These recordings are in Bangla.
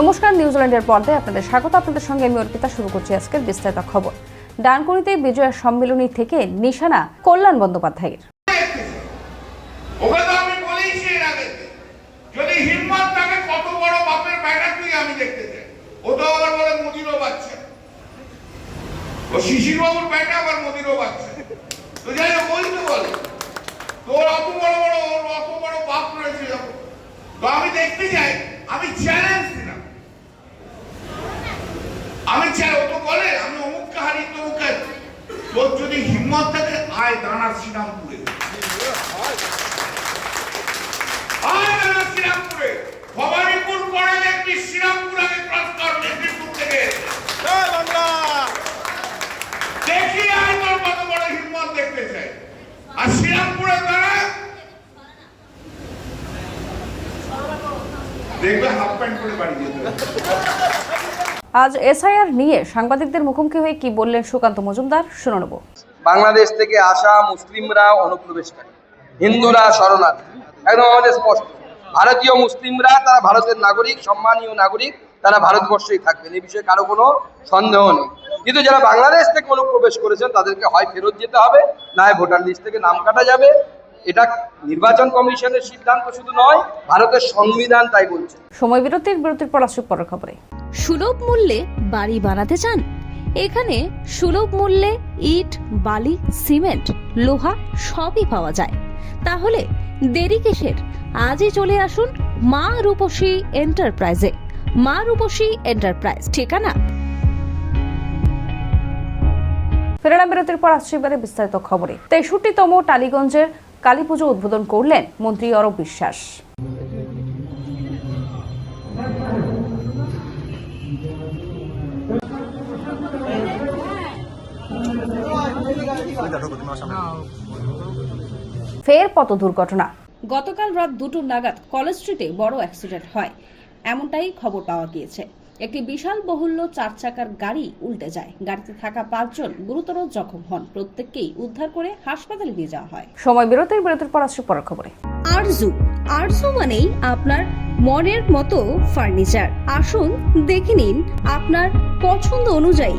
নমস্কার নিউজিল্যান্ডের পর্দায় আপনাদের স্বাগত। আপনাদের সঙ্গে আমি অর্পিতা, শুরু করছি আজকের বিস্তারিত খবর। ডানকুনিতে বিজয়া সম্মেলনী থেকে নিশানা কল্যাণ বন্দ্যোপাধ্যায়ের। আমি দেখতে চাই। আমি চ্যালেঞ্জ দিলাম। আমি চাই ও তো বলে আমি অমুক কাহারি তমুক তোর যদি হিম্মত থাকে আয় দাঁড়া শ্রীরামপুরে। আয় দাঁড়া শ্রীরামপুরে। ভবানীপুর পরে দেখবি শ্রীরামপুর আগে ক্রস কর মেদিনীপুর থেকে। দেখি আয় তোর কত বড় হিম্মত দেখতে চাই। আর শ্রীরামপুরে দাঁড়া। দেখবে হাফ প্যান্ট পরে বাড়ি যেতে। আজ এসআইআর নিয়ে সাংবাদিকদের মুখোমুখি হয়ে কি বললেন সুকান্ত মজুমদার শুনে নেব। বাংলাদেশ থেকে আসা মুসলিমরা অনুপ্রবেশকারী হিন্দুরা শরণার্থী একদম আমাদের স্পষ্ট। ভারতীয় মুসলিমরা তারা ভারতের নাগরিক সম্মানীয় নাগরিক তারা ভারতবর্ষেই থাকবেন এই বিষয়ে কারও কোনো সন্দেহ নেই। কিন্তু যারা বাংলাদেশ থেকে অনুপ্রবেশ করেছেন তাদেরকে হয় ফেরত যেতে হবে না হয় ভোটার লিস্ট থেকে নাম কাটা যাবে। এটা নির্বাচন কমিশনের সিদ্ধান্ত শুধু নয় ভারতের সংবিধান তাই বলছে। সময় বিরতির বিরতির পর আসুক পরের খবরে। সুলভ মূল্যে বাড়ি বানাতে চান? এখানে সুলভ মূল্যে ইট, বালি, সিমেন্ট, লোহা সবই পাওয়া যায়। তাহলে দেরি কিসের? আজই চলে আসুন মা রূপসী এন্টারপ্রাইজে। মা রূপসী এন্টারপ্রাইজ, ঠিকানা? ফেরালাম বিরতির পর আসছে এবারে বিস্তারিত খবরে। তেষট্টিতম টালিগঞ্জের কালী পুজো উদ্বোধন করলেন মন্ত্রী অরব বিশ্বাস। ফের পথ দুর্ঘটনা গতকাল রাত দুটো নাগাদ কলেজ স্ট্রিটে বড় অ্যাক্সিডেন্ট হয়। এমনটাই খবর পাওয়া গিয়েছে। একটি বিশাল বহুল্য চার চাকার গাড়ি উল্টে যায়। গাড়িতে থাকা পাঁচজন গুরুতর জখম হন। প্রত্যেককেই উদ্ধার করে হাসপাতালে নিয়ে যাওয়া হয়। সময় বিরতির বিরতির পর আসছে পরের খবরে। আরজু। আরজু মানেই আপনার মনের মতো ফার্নিচার। আসুন দেখে নিন আপনার পছন্দ অনুযায়ী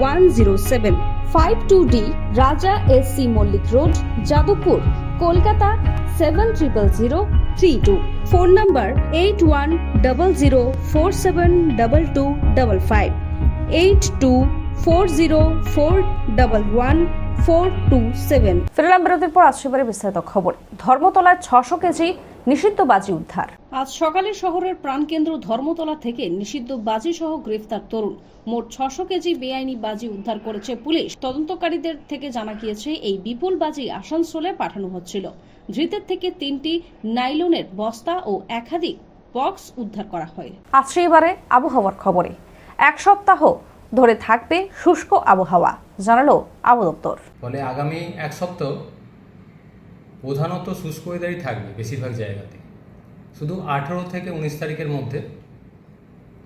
one zero seven five two D Raja S C Mallick road Jadavpur Kolkata seven triple zero three two phone number eight one double zero four seven double two double five eight two four zero four double one four two seven ফেরালাম বিরতির পর আসছে বিস্তারিত খবর। ধর্মতলায় ছশো কেজি নিষিদ্ধ বাজি উদ্ধার। আজ সকালে শহরের প্রাণকেন্দ্র ধর্মতলা থেকে নিষিদ্ধ বাজি সহ গ্রেফতার তরুণ। মোট ছশো কেজি বেআইনি বাজি উদ্ধার করেছে পুলিশ। তদন্তকারীদের থেকে জানা গিয়েছে এই বিপুল বাজি আসানসোলে পাঠানো হচ্ছিল। ধৃতের থেকে তিনটি নাইলনের বস্তা ও একাধিক বক্স উদ্ধার করা হয়। আসছে এবারে আবহাওয়ার খবরে। এক সপ্তাহ ধরে থাকবে শুষ্ক আবহাওয়া জানালো আবহাওয়া দপ্তর। ফলে আগামী এক সপ্তাহ প্রধানত শুষ্ক ওয়েদারই থাকবে বেশিরভাগ জায়গাতে। শুধু আঠেরো থেকে উনিশ তারিখের মধ্যে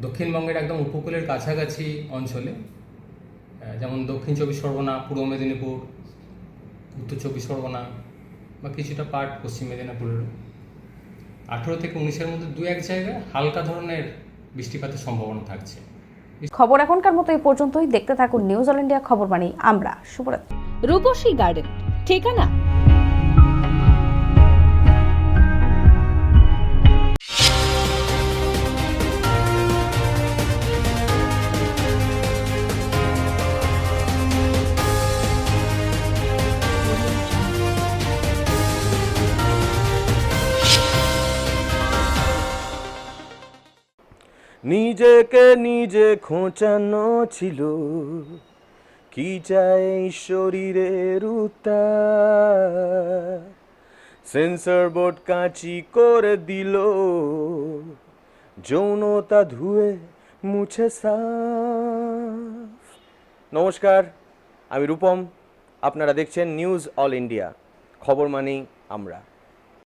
দক্ষিণবঙ্গের একদম উপকূলের কাছাকাছি অঞ্চলে যেমন দক্ষিণ চব্বিশ পরগনা পূর্ব মেদিনীপুর উত্তর চব্বিশ পরগনা বা কিছুটা পার্ট পশ্চিম মেদিনীপুরের আঠেরো থেকে উনিশের মধ্যে দু এক জায়গায় হালকা ধরনের বৃষ্টিপাতের সম্ভাবনা থাকছে। খবর এখনকার মতো এই পর্যন্তই। দেখতে থাকুন নিউজ অল ইন্ডিয়া খবর বাণী আমরা। শুভরাত্রি। রূপসী গার্ডেন ঠিকানা নিজেকে নিজে খোঁচানো ছিল। কি চাই শরীরের সেন্সর বোর্ড কাঁচি করে দিল। যৌনতা ধুয়ে মুছে নমস্কার, আমি রূপম। আপনারা দেখছেন নিউজ অল ইন্ডিয়া। খবর মানেই আমরা।